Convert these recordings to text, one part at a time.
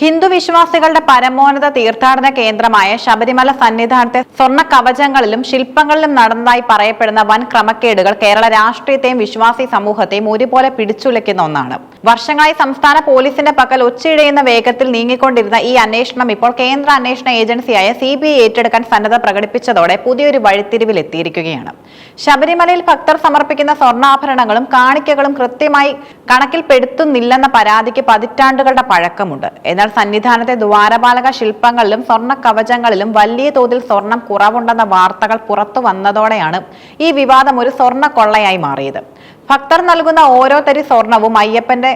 ഹിന്ദു വിശ്വാസികളുടെ പരമോന്നത തീർത്ഥാടന കേന്ദ്രമായ ശബരിമല സന്നിധാനത്തെ സ്വർണ കവചങ്ങളിലും ശില്പങ്ങളിലും നടന്നതായി പറയപ്പെടുന്ന വൻ ക്രമക്കേടുകൾ കേരള രാഷ്ട്രീയത്തെയും വിശ്വാസി സമൂഹത്തെയും ഒരുപോലെ പിടിച്ചുലയ്ക്കുന്ന ഒന്നാണ്. വർഷങ്ങളായി സംസ്ഥാന പോലീസിന്റെ പക്കൽ ഒച്ചയിടയുന്ന വേഗത്തിൽ നീങ്ങിക്കൊണ്ടിരുന്ന ഈ അന്വേഷണം ഇപ്പോൾ കേന്ദ്ര അന്വേഷണ ഏജൻസിയായ സി ബി ഐ ഏറ്റെടുക്കാൻ സന്നദ്ധ പ്രകടിപ്പിച്ചതോടെ പുതിയൊരു വഴിത്തിരിവിൽ എത്തിയിരിക്കുകയാണ് ശബരിമലയിൽ ഭക്തർ സമർപ്പിക്കുന്ന സ്വർണാഭരണങ്ങളും കാണിക്കകളും കൃത്യമായി കണക്കിൽപ്പെടുത്തുന്നില്ലെന്ന പരാതിക്ക് പതിറ്റാണ്ടുകളുടെ പഴക്കമുണ്ട്. എന്നാൽ സന്നിധാനത്തെ ദ്വാരപാലക ശില്പങ്ങളിലും സ്വർണ കവചങ്ങളിലും വലിയ തോതിൽ സ്വർണം കുറവുണ്ടെന്ന വാർത്തകൾ പുറത്തു വന്നതോടെയാണ് ഈ വിവാദം ഒരു സ്വർണ കൊള്ളയായി മാറിയത്. ഭക്തർ നൽകുന്ന ഓരോ തരി സ്വർണവും അയ്യപ്പന്റെ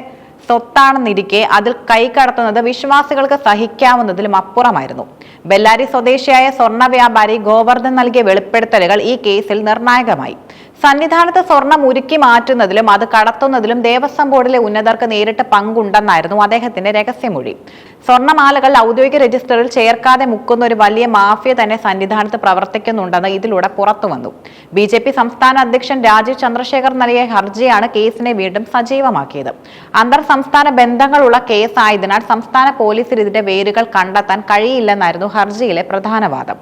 സ്വത്താണെന്നിരിക്കെ അതിൽ കൈ കടത്തുന്നത് വിശ്വാസികൾക്ക് സഹിക്കാവുന്നതിലും അപ്പുറമായിരുന്നു. ബെല്ലാരി സ്വദേശിയായ സ്വർണ വ്യാപാരി ഗോവർദ്ധൻ നൽകിയ വെളിപ്പെടുത്തലുകൾ ഈ കേസിൽ നിർണായകമായി. സന്നിധാനത്ത് സ്വർണം ഉരുക്കി മാറ്റുന്നതിലും അത് കടത്തുന്നതിലും ദേവസ്വം ബോർഡിലെ ഉന്നതർക്ക് നേരിട്ട് പങ്കുണ്ടെന്നായിരുന്നു അദ്ദേഹത്തിന്റെ രഹസ്യമൊഴി. സ്വർണമാലകൾ ഔദ്യോഗിക രജിസ്റ്ററിൽ ചേർക്കാതെ മുക്കുന്ന ഒരു വലിയ മാഫിയ തന്നെ സന്നിധാനത്ത് പ്രവർത്തിക്കുന്നുണ്ടെന്ന് ഇതിലൂടെ പുറത്തുവന്നു ബി ജെ പി സംസ്ഥാന അധ്യക്ഷൻ രാജീവ് ചന്ദ്രശേഖർ നൽകിയ ഹർജിയാണ് കേസിനെ വീണ്ടും സജീവമാക്കിയത്. അന്തർ സംസ്ഥാന ബന്ധങ്ങളുള്ള കേസായതിനാൽ സംസ്ഥാന പോലീസിൽ ഇതിന്റെ വേരുകൾ കണ്ടെത്താൻ കഴിയില്ലെന്നായിരുന്നു ഹർജിയിലെ പ്രധാന വാദം.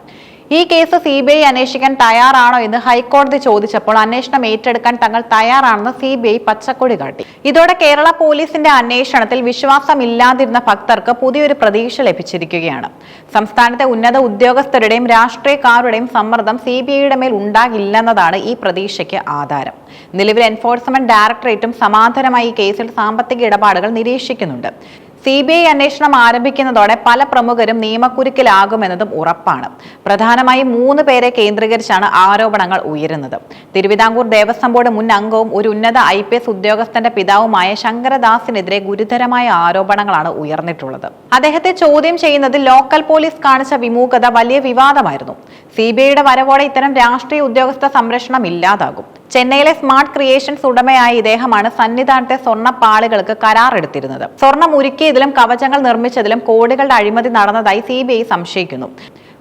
ഈ കേസ് സി ബി ഐ അന്വേഷിക്കാൻ തയ്യാറാണോ എന്ന് ഹൈക്കോടതി ചോദിച്ചപ്പോൾ അന്വേഷണം ഏറ്റെടുക്കാൻ തങ്ങൾ തയ്യാറാണെന്ന് സി ബി ഐ പച്ചക്കൊടി കാട്ടി. ഇതോടെ കേരള പോലീസിന്റെ അന്വേഷണത്തിൽ വിശ്വാസമില്ലാതിരുന്ന ഭക്തർക്ക് പുതിയൊരു പ്രതീക്ഷ ലഭിച്ചിരിക്കുകയാണ്. സംസ്ഥാനത്തെ ഉന്നത ഉദ്യോഗസ്ഥരുടെയും രാഷ്ട്രീയക്കാരുടെയും സമ്മർദ്ദം സി ബി ഐയുടെ മേൽ ഉണ്ടാകില്ലെന്നതാണ് ഈ പ്രതീക്ഷയ്ക്ക് ആധാരം. നിലവിൽ എൻഫോഴ്സ്മെന്റ് ഡയറക്ടറേറ്റും സമാന്തരമായി ഈ കേസിൽ സാമ്പത്തിക ഇടപാടുകൾ നിരീക്ഷിക്കുന്നുണ്ട്. സി ബി ഐ അന്വേഷണം ആരംഭിക്കുന്നതോടെ പല പ്രമുഖരും നിയമക്കുരുക്കിലാകുമെന്നതും ഉറപ്പാണ്. പ്രധാനമായും മൂന്ന് പേരെ കേന്ദ്രീകരിച്ചാണ് ആരോപണങ്ങൾ ഉയരുന്നത്. തിരുവിതാംകൂർ ദേവസ്വം ബോർഡ് മുൻ അംഗവും ഒരു ഉന്നത ഐ പി എസ് ഉദ്യോഗസ്ഥന്റെ പിതാവുമായ ശങ്കരദാസിനെതിരെ ഗുരുതരമായ ആരോപണങ്ങളാണ് ഉയർന്നിട്ടുള്ളത്. അദ്ദേഹത്തെ ചോദ്യം ചെയ്യുന്നത് ലോക്കൽ പോലീസ് കാണിച്ച വിമൂഖത വലിയ വിവാദമായിരുന്നു. സി ബി ഐയുടെ വരവോടെ ഇത്തരം രാഷ്ട്രീയ ഉദ്യോഗസ്ഥ സംരക്ഷണം ഇല്ലാതാകും. ചെന്നൈയിലെ സ്മാർട്ട് ക്രിയേഷൻസ് ഉടമയായ ഇദ്ദേഹമാണ് സന്നിധാനത്തെ സ്വർണപ്പാളികൾക്ക് കരാർ എടുത്തിരുന്നത് സ്വർണം ഉരുക്കിയതിലും കവചങ്ങൾ നിർമ്മിച്ചതിലും കോടികളുടെ അഴിമതി നടന്നതായി സി സംശയിക്കുന്നു.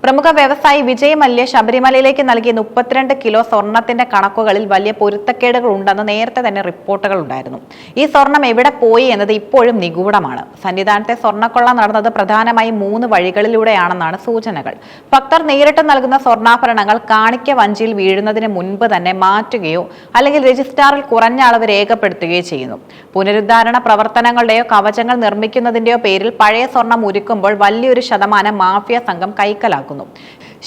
പ്രമുഖ വ്യവസായി വിജയ് മല്യ ശബരിമലയിലേക്ക് നൽകിയ മുപ്പത്തിരണ്ട് കിലോ സ്വർണത്തിന്റെ കണക്കുകളിൽ വലിയ പൊരുത്തക്കേടുകൾ ഉണ്ടെന്ന് നേരത്തെ തന്നെ റിപ്പോർട്ടുകൾ ഉണ്ടായിരുന്നു. ഈ സ്വർണം എവിടെ പോയി എന്നത് ഇപ്പോഴും നിഗൂഢമാണ്. സന്നിധാനത്തെ സ്വർണക്കൊള്ള നടന്നത് പ്രധാനമായും മൂന്ന് വഴികളിലൂടെയാണെന്നാണ് സൂചനകൾ. ഭക്തർ നേരിട്ട് നൽകുന്ന സ്വർണാഭരണങ്ങൾ കാണിക്ക വഞ്ചിയിൽ വീഴുന്നതിന് മുൻപ് തന്നെ മാറ്റുകയോ അല്ലെങ്കിൽ രജിസ്ട്രാറിൽ കുറഞ്ഞ അളവ് രേഖപ്പെടുത്തുകയോ ചെയ്യുന്നു. പുനരുദ്ധാരണ പ്രവർത്തനങ്ങളുടെയോ കവചങ്ങൾ നിർമ്മിക്കുന്നതിന്റെയോ പേരിൽ പഴയ സ്വർണം ഉരുക്കുമ്പോൾ വലിയൊരു ശതമാനം മാഫിയ സംഘം കൈക്കലാക്കുന്നു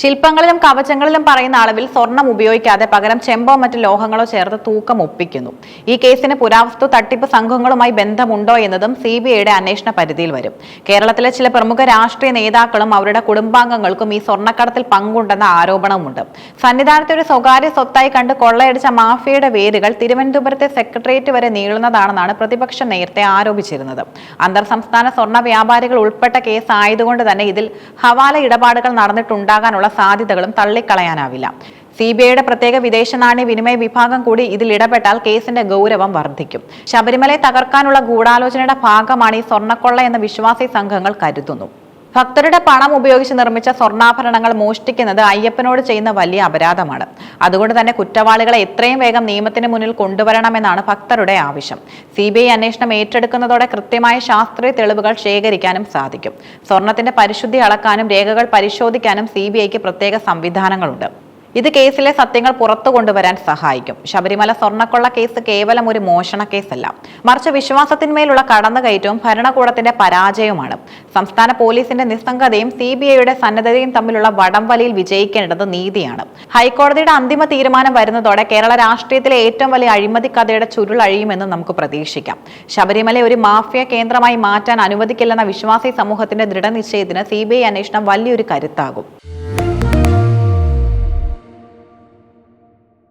ശില്പങ്ങളിലും കവചങ്ങളിലും പറയുന്ന അളവിൽ സ്വർണം ഉപയോഗിക്കാതെ പകരം ചെമ്പോ മറ്റ് ലോഹങ്ങളോ ചേർത്ത് തൂക്കം ഒപ്പിക്കുന്നു. ഈ കേസിന് പുരാവസ്തു തട്ടിപ്പ് സംഘങ്ങളുമായി ബന്ധമുണ്ടോ എന്നതും സി ബി ഐയുടെ അന്വേഷണ പരിധിയിൽ വരും. കേരളത്തിലെ ചില പ്രമുഖ രാഷ്ട്രീയ നേതാക്കളും അവരുടെ കുടുംബാംഗങ്ങൾക്കും ഈ സ്വർണക്കടത്തിൽ പങ്കുണ്ടെന്ന ആരോപണമുണ്ട് സന്നിധാനത്തെ ഒരു സ്വകാര്യ സ്വത്തായി കണ്ട് കൊള്ളയടിച്ച മാഫിയയുടെ വേരുകൾ തിരുവനന്തപുരത്തെ സെക്രട്ടേറിയറ്റ് വരെ നീളുന്നതാണെന്നാണ് പ്രതിപക്ഷം നേരത്തെ ആരോപിച്ചിരുന്നത്. അന്തർ സംസ്ഥാന സ്വർണ വ്യാപാരികൾ ഉൾപ്പെട്ട കേസ് ആയതുകൊണ്ട് തന്നെ ഇതിൽ ഹവാല ഇടപാടുകൾ നടന്നിട്ടുണ്ടാകാനുള്ള സാധ്യതകളും തള്ളിക്കളയാനാവില്ല. സി ബി ഐയുടെ പ്രത്യേക വിദേശ നാണ്യ വിനിമയ വിഭാഗം കൂടി ഇതിൽ ഇടപെട്ടാൽ കേസിന്റെ ഗൗരവം വർദ്ധിക്കും. ശബരിമലയെ തകർക്കാനുള്ള ഗൂഢാലോചനയുടെ ഭാഗമാണ് ഈ സ്വർണക്കൊള്ള എന്ന വിശ്വാസി സംഘങ്ങൾ കരുതുന്നു. ഭക്തരുടെ പണം ഉപയോഗിച്ച് നിർമ്മിച്ച സ്വർണാഭരണങ്ങൾ മോഷ്ടിക്കുന്നത് അയ്യപ്പനോട് ചെയ്യുന്ന വലിയ അപരാധമാണ്. അതുകൊണ്ട് തന്നെ കുറ്റവാളികളെ എത്രയും വേഗം നിയമത്തിന് മുന്നിൽ കൊണ്ടുവരണമെന്നാണ് ഭക്തരുടെ ആവശ്യം. സി ബി ഐ അന്വേഷണം ഏറ്റെടുക്കുന്നതോടെ കൃത്യമായ ശാസ്ത്രീയ തെളിവുകൾ ശേഖരിക്കാനും സാധിക്കും. സ്വർണത്തിന്റെ പരിശുദ്ധി അളക്കാനും രേഖകൾ പരിശോധിക്കാനും സി ബി ഐക്ക് പ്രത്യേക സംവിധാനങ്ങളുണ്ട്. ഇത് കേസിലെ സത്യങ്ങൾ പുറത്തു കൊണ്ടുവരാൻ സഹായിക്കും. ശബരിമല സ്വർണക്കൊള്ള കേസ് കേവലം ഒരു മോഷണ കേസല്ല. മറിച്ച് വിശ്വാസത്തിന്മേലുള്ള കടന്നുകയറ്റവും ഭരണകൂടത്തിന്റെ പരാജയവുമാണ്. സംസ്ഥാന പോലീസിന്റെ നിസ്സംഗതയും സി ബി ഐയുടെ സന്നദ്ധതയും തമ്മിലുള്ള വടംവലിയിൽ വിജയിക്കേണ്ടത് നീതിയാണ്. ഹൈക്കോടതിയുടെ അന്തിമ തീരുമാനം വരുന്നതോടെ കേരള രാഷ്ട്രീയത്തിലെ ഏറ്റവും വലിയ അഴിമതി കഥയുടെ ചുരുളഴിയുമെന്ന് നമുക്ക് പ്രതീക്ഷിക്കാം. ശബരിമല ഒരു മാഫിയ കേന്ദ്രമായി മാറ്റാൻ അനുവദിക്കില്ലെന്ന വിശ്വാസി സമൂഹത്തിന്റെ ദൃഢനിശ്ചയത്തിന് സി ബി ഐ അന്വേഷണം വലിയൊരു കരുത്താകും.